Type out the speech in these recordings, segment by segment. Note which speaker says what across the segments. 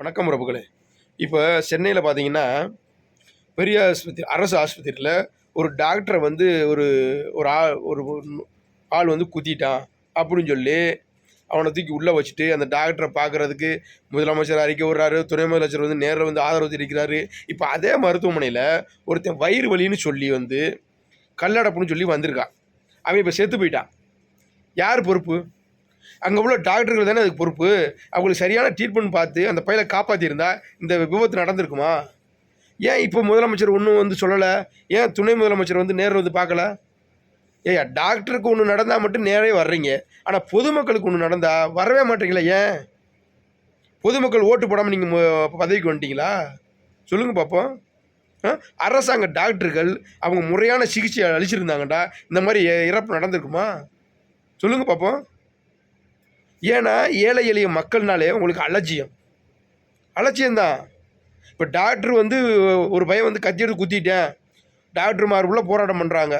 Speaker 1: வணக்கம் பிரபுகளே இப்போ சென்னையில் பார்த்தீங்கன்னா பெரிய ஆஸ்பத்திரி அரசு ஆஸ்பத்திரியில் ஒரு டாக்டரை வந்து ஒரு ஒரு ஆள் ஒரு ஒரு ஆள் வந்து குத்திட்டான் அப்படின்னு சொல்லி அவனை தூக்கி உள்ளே வச்சுட்டு அந்த டாக்டரை பார்க்குறதுக்கு முதலமைச்சர் அறிக்கை விடுறாரு துணை முதலமைச்சர் வந்து நேரில் வந்து ஆதரவு தெரிவிக்கிறாரு. இப்போ அதே மருத்துவமனையில் ஒருத்தன் வயிறு வலின்னு சொல்லி வந்து கல்லடப்புன்னு சொல்லி வந்திருக்கான். அவன் இப்போ செத்து போயிட்டான். யார் பொறுப்பு? அங்கே உள்ள டாக்டர்கள் தானே அதுக்கு பொறுப்பு? அவங்களுக்கு சரியான ட்ரீட்மெண்ட் பார்த்து அந்த பையலை காப்பாற்றியிருந்தா இந்த விபத்து நடந்திருக்குமா? ஏன் இப்போ முதலமைச்சர் ஒன்றும் வந்து சொல்லலை? ஏன் துணை முதலமைச்சர் வந்து நேரில் வந்து பார்க்கல? ஏய்யா டாக்டருக்கு ஒன்று நடந்தால் மட்டும் நேரே வர்றீங்க. ஆனால் பொதுமக்களுக்கு ஒன்று நடந்தால் வரவே மாட்டீங்களா ஏன்? பொதுமக்கள் ஓட்டு போடாமல் நீங்கள் பதவிக்கு வந்துட்டீங்களா? சொல்லுங்கள் பார்ப்போம் ஆ? அரசாங்க டாக்டர்கள் அவங்க முறையான சிகிச்சை அளிச்சிருந்தாங்கடா. இந்த மாதிரி இறப்பு நடந்திருக்குமா? சொல்லுங்கள் பார்ப்போம் ஏன்னா ஏழை எளிய மக்கள்னாலே உங்களுக்கு அலட்சியம். அலட்சியம்தான். இப்போ டாக்டர் வந்து ஒரு பையன் வந்து கத்தி எடுத்து குத்திட்டேன். டாக்டர் மார்புள்ள போராட்டம் பண்ணுறாங்க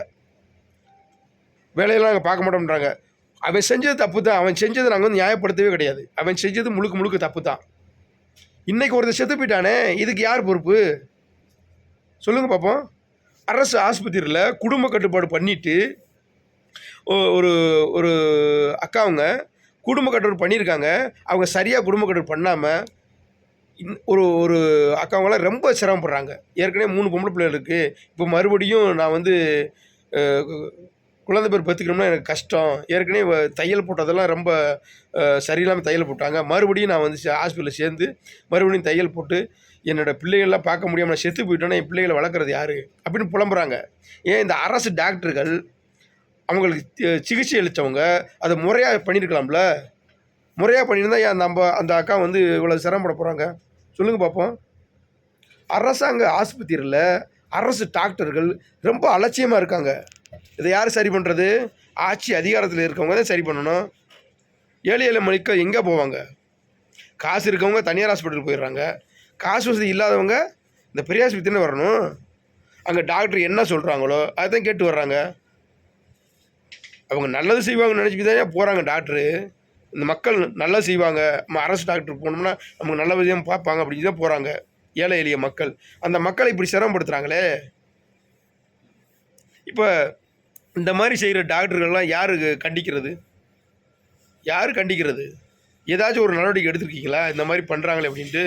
Speaker 1: வேலையெல்லாம் நாங்கள் பார்க்க மாட்டோம்ன்றாங்க. அவன் செஞ்சது தப்பு தான் அவன் செஞ்சதை நாங்கள் வந்து நியாயப்படுத்தவே கிடையாது. அவன் செஞ்சது முழுக்க முழுக்க தப்பு தான் இன்றைக்கி ஒருத்தர் செத்து போயிட்டானே இதுக்கு யார் பொறுப்பு? சொல்லுங்கள் பார்ப்போம் அரசு ஆஸ்பத்திரியில் குடும்ப கட்டுப்பாடு பண்ணிவிட்டு ஒரு ஒரு அக்காவுங்க குடும்ப கட்டுப்பாடு பண்ணியிருக்காங்க. அவங்க சரியாக குடும்ப கட்டுப்பாடு பண்ணாமல் ஒரு ஒரு அக்காவங்களாம் ரொம்ப சிரமப்படுறாங்க. ஏற்கனவே மூணு பொம்பளை பிள்ளை இருக்குது இப்போ மறுபடியும் நான் வந்து குழந்தை பேர் பெற்றுக்கணும்னா எனக்கு கஷ்டம். ஏற்கனவே வ- தையல் போட்டதெல்லாம் ரொம்ப சரியில்லாமல் தையல் போட்டாங்க. மறுபடியும் நான் வந்து ஹாஸ்பிட்டலில் சேர்ந்து மறுபடியும் தையல் போட்டு என்னோட பிள்ளைகள்லாம் பார்க்க முடியாமல் நான் செத்து போயிட்டோன்னா என் பிள்ளைகளை வளர்க்குறது யார்? அப்படின்னு புலம்புறாங்க. ஏன் இந்த அரசு டாக்டர்கள் அவங்களுக்கு சிகிச்சை அளித்தவங்க அதை முறையாக பண்ணியிருக்கலாம்ல முறையாக பண்ணியிருந்தா ஏன் நம்ம அந்த அக்கா வந்து இவ்வளோ சிரமப்பட போகிறாங்க சொல்லுங்கள் பார்ப்போம் அரசாங்க ஆஸ்பத்திரியில் அரசு டாக்டர்கள் ரொம்ப அலட்சியமாக இருக்காங்க. இதை யார் சரி பண்ணுறது ஆட்சி அதிகாரத்தில் இருக்கவங்க தான் சரி பண்ணணும். ஏழை ஏழை மணிக்கு எங்கே போவாங்க? காசு இருக்கவங்க தனியார் ஹாஸ்பிட்டல் போயிடுறாங்க. காசு வசதி இல்லாதவங்க இந்த பெரிய ஆஸ்பத்திரின்னு வரணும். அங்கே டாக்டர் என்ன சொல்கிறாங்களோ அதை தான் கேட்டு வர்றாங்க. அவங்க நல்லது செய்வாங்கன்னு நினச்சி தான் போகிறாங்க டாக்டரு. இந்த மக்கள் நல்லா செய்வாங்க. நம்ம அரசு டாக்டர் போனோம்னா நமக்கு நல்ல விதம் பார்ப்பாங்க. அப்படி தான் போகிறாங்க ஏழை எளிய மக்கள். அந்த மக்களை இப்படி சிரமப்படுத்துகிறாங்களே இப்போ இந்த மாதிரி செய்கிற டாக்டர்கள்லாம் யார் கண்டிக்கிறது? யார் கண்டிக்கிறது? ஏதாச்சும் ஒரு நடவடிக்கை எடுத்துருக்கீங்களா? இந்த மாதிரி பண்ணுறாங்களே அப்படின்ட்டு.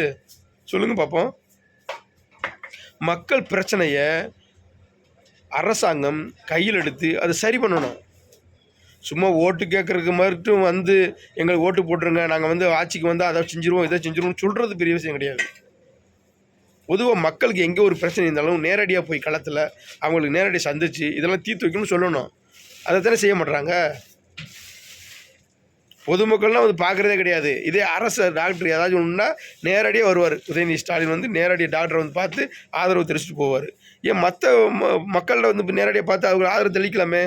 Speaker 1: சொல்லுங்கள் பார்ப்போம் மக்கள் பிரச்சனையை அரசாங்கம் கையில் எடுத்து அதை சரி பண்ணணும். சும்மா ஓட்டு கேட்குறதுக்கு மட்டும் வந்து எங்களுக்கு ஓட்டு போட்டுருங்க. நாங்கள் வந்து ஆட்சிக்கு வந்தால் அதை செஞ்சுருவோம் இதை செஞ்சுருவோம் சொல்கிறது பெரிய விஷயம் கிடையாது. பொதுவாக மக்களுக்கு எங்கே ஒரு பிரச்சனை இருந்தாலும் நேரடியாக போய் களத்தில் அவங்களுக்கு நேரடியாக சந்திச்சு இதெல்லாம் தீர்த்து வைக்கணும்னு சொல்லணும். அதை தானே செய்ய மாட்றாங்க? பொதுமக்கள்லாம் வந்து பார்க்குறதே கிடையாது. இதே அரசு டாக்டர் ஏதாச்சும் ஒன்றுனா நேரடியாக வருவார். உதயநிதி ஸ்டாலின் வந்து நேரடியாக டாக்டரை வந்து பார்த்து ஆதரவு தெரிவிச்சுட்டு போவார். ஏன் மற்ற ம மக்கள்கிட்ட வந்து நேரடியாக பார்த்து அவங்களுக்கு ஆதரவு தெளிக்கலாமே?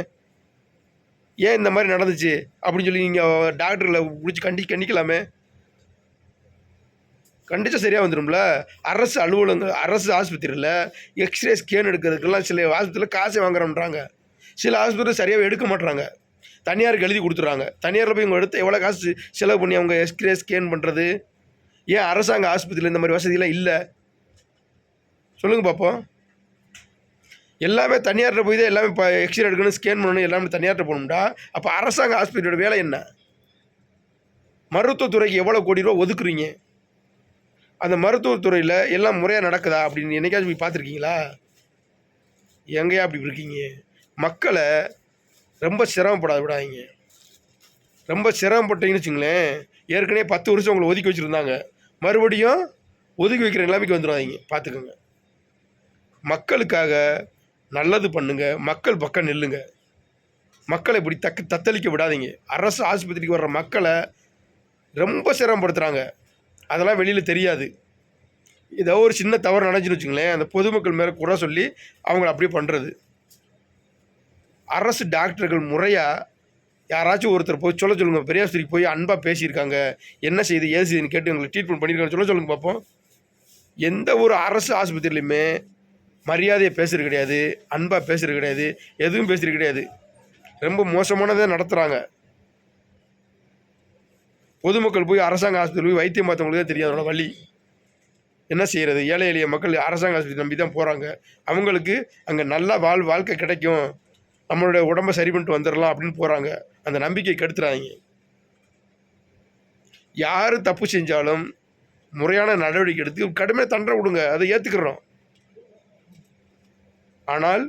Speaker 1: ஏன் இந்த மாதிரி நடந்துச்சு? அப்படின்னு சொல்லி நீங்கள் டாக்டர்களை பிடிச்சி கண்டி கண்டிக்கலாமே. கண்டிச்சா சரியாக வந்துடும்ல அரசு அலுவலகங்கள் அரசு ஆஸ்பத்திரியில் எக்ஸ்ரே ஸ்கேன் எடுக்கிறதுக்கெல்லாம் சில ஆஸ்பத்திரியில் காசே வாங்குறோம்ன்றாங்க. சில ஆஸ்பத்திரியில் சரியாக எடுக்க மாட்றாங்க. தனியாருக்கு எழுதி கொடுத்துட்றாங்க. தனியாரில் போய் இவங்க எடுத்து எவ்வளோ காசு செலவு பண்ணி அவங்க எக்ஸ்ரே ஸ்கேன் பண்ணுறது ஏன் அரசாங்க ஆஸ்பத்திரியில் இந்த மாதிரி வசதியெல்லாம் இல்லை? சொல்லுங்கள் பார்ப்போம் எல்லாமே தனியார்கிட்ட போய் தான் எல்லாமே இப்போ எக்ஸ்ரே எடுக்கணும் ஸ்கேன் பண்ணணும் எல்லாமே தனியார்கிட்ட போகணும்டா. அப்போ அரசாங்க ஆஸ்பத்திரியோட வேலை என்ன? மருத்துவத்துறைக்கு எவ்வளோ கோடி ரூபா ஒதுக்குறீங்க? அந்த மருத்துவத்துறையில் எல்லாம் முறையாக நடக்குதா அப்படின்னு என்னைக்காச்சும் போய் பார்த்துருக்கீங்களா? எங்கேயா அப்படி இருக்கீங்க? மக்களை ரொம்ப சிரமப்படாத விடாதீங்க ரொம்ப சிரமப்பட்டீங்கன்னு வச்சுங்களேன் ஏற்கனவே பத்து வருஷம் உங்களை ஒதுக்கி வச்சுருந்தாங்க. மறுபடியும் ஒதுக்கி வைக்கிற நிலைமைக்கு வந்துடுவாங்க பார்த்துக்கோங்க. மக்களுக்காக நல்லது பண்ணுங்க மக்கள் பக்கம் நில்லுங்க. மக்களை இப்படி தக்கு தத்தளிக்க விடாதீங்க. அரசு ஆஸ்பத்திரிக்கு வர்ற மக்களை ரொம்ப சிரமப்படுத்துகிறாங்க அதெல்லாம் வெளியில் தெரியாது. ஏதோ ஒரு சின்ன தவறு நடந்துச்சுன்னு வச்சுங்களேன் அந்த பொதுமக்கள் மேலே குறை சொல்லி அவங்கள அப்படியே பண்ணுறது அரசு டாக்டர்கள் முறையாக யாராச்சும் ஒருத்தர் போய் சொல்ல சொல்லுங்க பெரியாஸ்திரிக்கு போய் அன்பாக பேசியிருக்காங்க. என்ன செய்யுது ஏது செய்யுதுன்னு கேட்டு எங்களுக்கு ட்ரீட்மெண்ட் பண்ணியிருக்காங்க சொல்ல சொல்லுங்கள் பார்ப்போம் எந்த ஒரு அரசு ஆஸ்பத்திரியிலையுமே மரியாதையை பேசுறது கிடையாது அன்பாக பேசுறது கிடையாது எதுவும் பேசுறது கிடையாது. ரொம்ப மோசமானதை நடத்துகிறாங்க பொதுமக்கள் போய் அரசாங்க ஆஸ்பத்திரி போய் வைத்தியம் பார்த்தவங்களுக்கு தான் தெரியும் அதோட வழி என்ன செய்கிறது ஏழை எளிய மக்கள் அரசாங்க ஆஸ்பத்திரி நம்பி தான் போகிறாங்க அவங்களுக்கு அங்கே நல்லா வாழ் வாழ்க்கை கிடைக்கும். நம்மளுடைய உடம்ப சரி பண்ணிட்டு வந்துடலாம் அப்படின்னு போகிறாங்க அந்த நம்பிக்கை கெடுத்துறாங்க யார் தப்பு செஞ்சாலும் முறையான நடவடிக்கை எடுத்து கடுமையாக தண்டனை விடுங்க அதை ஏற்றுக்கிறோம் ஆனால்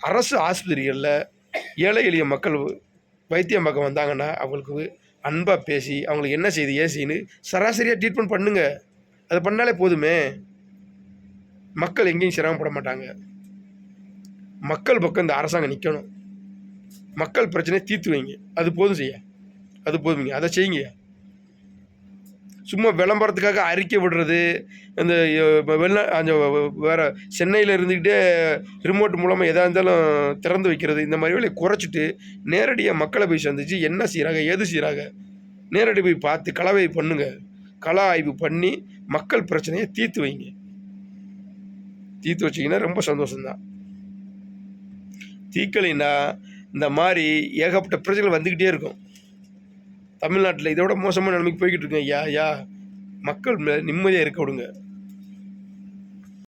Speaker 1: அரசு ஆஸ்பத்திரிகளில் ஏழை எளிய மக்கள் வைத்தியம் பக்கம் வந்தாங்கன்னா அவங்களுக்கு அன்பாக பேசி அவங்களுக்கு என்ன செய்து ஏசின்னு சராசரியாக ட்ரீட்மெண்ட் பண்ணுங்க. அதை பண்ணாலே போதுமே. மக்கள் எங்கேயும் சிரமப்பட மாட்டாங்க. மக்கள் பக்கம் இந்த அரசாங்கம் நிற்கணும் மக்கள் பிரச்சனையை தீர்த்து வைங்க. அது போதும் செய்ய. அது போதுங்க அதை செய்யுங்க சும்மா விளம்பரத்துக்காக அறிக்கை விடுறது இந்த அஹ், வெளிநா அந்த வேறு சென்னையில் இருந்துக்கிட்டே ரிமோட் மூலமாக எதாக இருந்தாலும் திறந்து வைக்கிறது இந்த மாதிரி வேலையை குறைச்சிட்டு நேரடியாக மக்களை போய் சந்திச்சு என்ன செய்கிறாங்க எது செய்கிறாங்க நேரடி போய் பார்த்து கலவை பண்ணுங்க. கலா ஆய்வு பண்ணி மக்கள் பிரச்சனையை தீர்த்து வைங்க. தீர்த்து வச்சிங்கன்னா ரொம்ப சந்தோஷம்தான். தீக்கலைன்னா இந்த மாதிரி ஏகப்பட்ட பிரச்சனைகள் வந்துக்கிட்டே இருக்கும். தமிழ்நாட்டில் இதோட மோசமான நிலைமைக்கு போய்கிட்டு இருக்கோம் ஐயா ஐயா. மக்கள் நிம்மதியாக இருக்க விடுங்க.